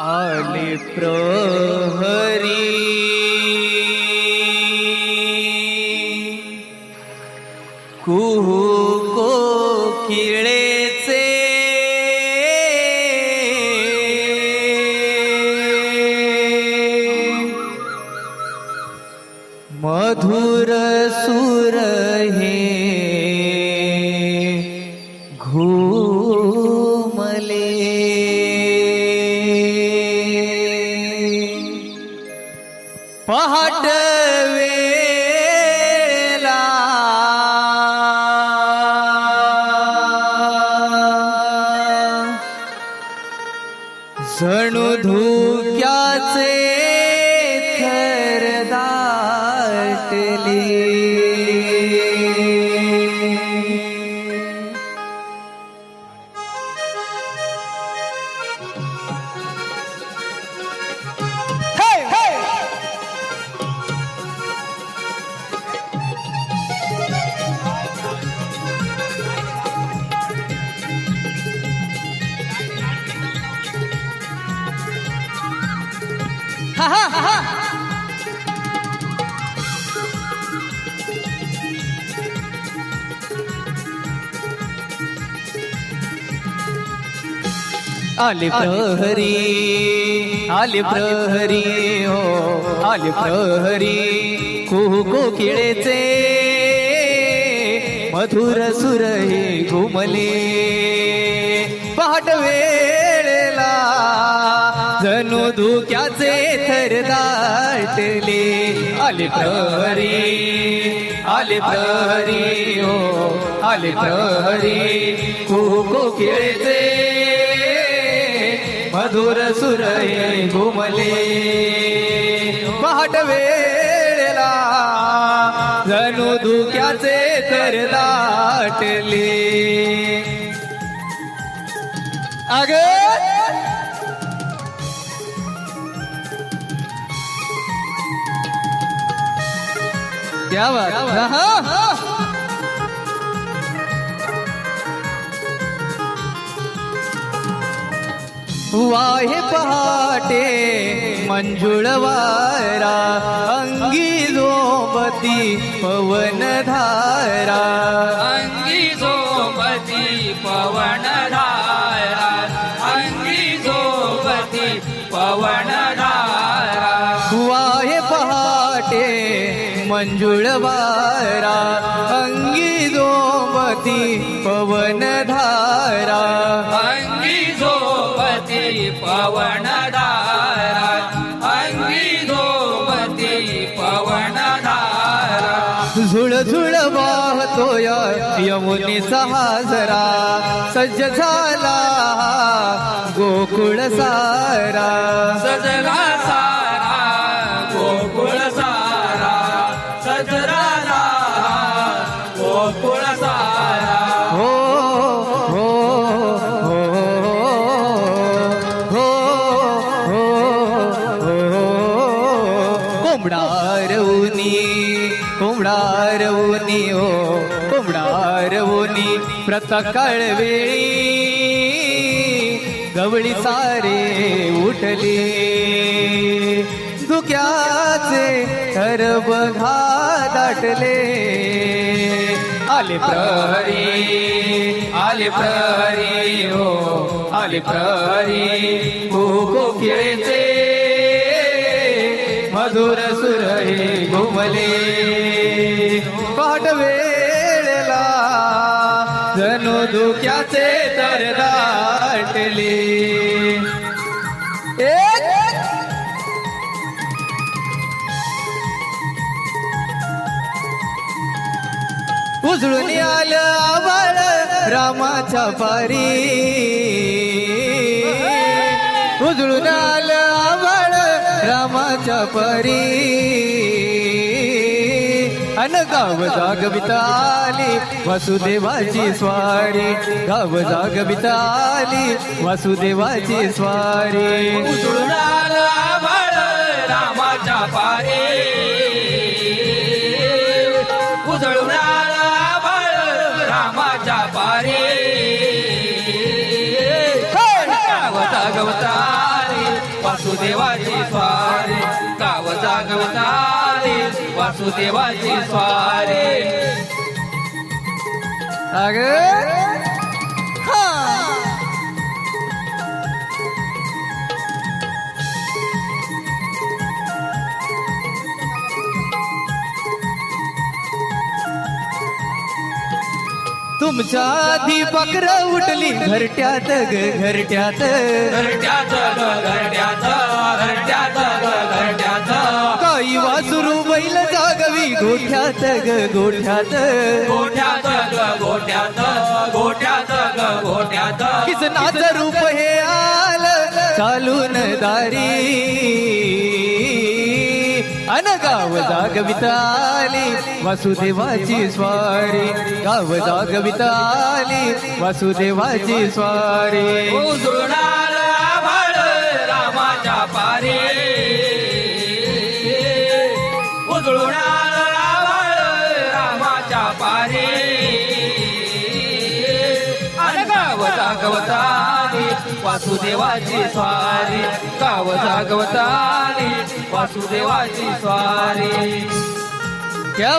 आले प्रहरी. આવેલી હા હા હા आले प्रहरी आले प्रहरी हो आले प्रहरी. कुहू कोकिळेचे मधुर सुर हे घुमले. पहाट वेळेला जणू धुक्याचे थर दाटले. आले प्रहरी आले प्रहरी हो आले प्रहरी. कुहू कोकिळेचे मधुर सुर घुमले. पहाट वेळेला जणू धुक्याचे तर दाटले अग! क्या बात हा, वाहे पहाटे मंजुळ वारा अंगी झोंबती पवन धारा. अंगी झोपती पवन धारा. अंगी झोपती पवन धारा. वाहे पहाटे मंजुळ वारा अंगी झोंबती पवन धारा. अंगी झुळ झुळ वाहतो या यमुनीचा हाजरा सज्ज झाला गोकुळ सारा। सजला सारा प्रतकाळ वेळी गवळी सारे उठले. धुक्याचे थर बघा दाटले आले प्रहरी आले प्रहरी हो आले प्रहरी. हो कोकिळेचे मधुर सुर हे घुमले. पाठवे धुक्याचे तर दाटले उजळून आलं आवळ रामाच्या पारी. उजळून आलं आवळ रामाच्या परी. गाव जाग आली वसुदेवाची स्वारी. गाव जाग आली वसुदेवाची स्वारी. रामाच्या पारे. उजळून रामाच्या पारे. जागवतारी वासुदेवाची स्वारी. गाव जागवता वासुदेवाची स्वारे. अग तुमच्या आधी बकर उठली घरट्यात ग घरट्यात. घरट्यात घरट्यात घरट्यात घरट्यात. काही वासुरू बैल जागवी गोठ्यात ग गोठ्यात. गोठ्यात ग गोठ्यात गोठ्यात ग गोठ्यात. किसनाचं रूप हे आल चालून दारी. अन गाव जागविताली वासुदेवाची स्वारी. गाव जागविताली वासुदेवाची स्वारी. उजळणार रामाच्या पारी. उजळणार आभाळ रामाच्या पारी. गाव जागवताली वासुदेवाची स्वारी. गाव जागवता वासुदेवाची स्वारी. क्या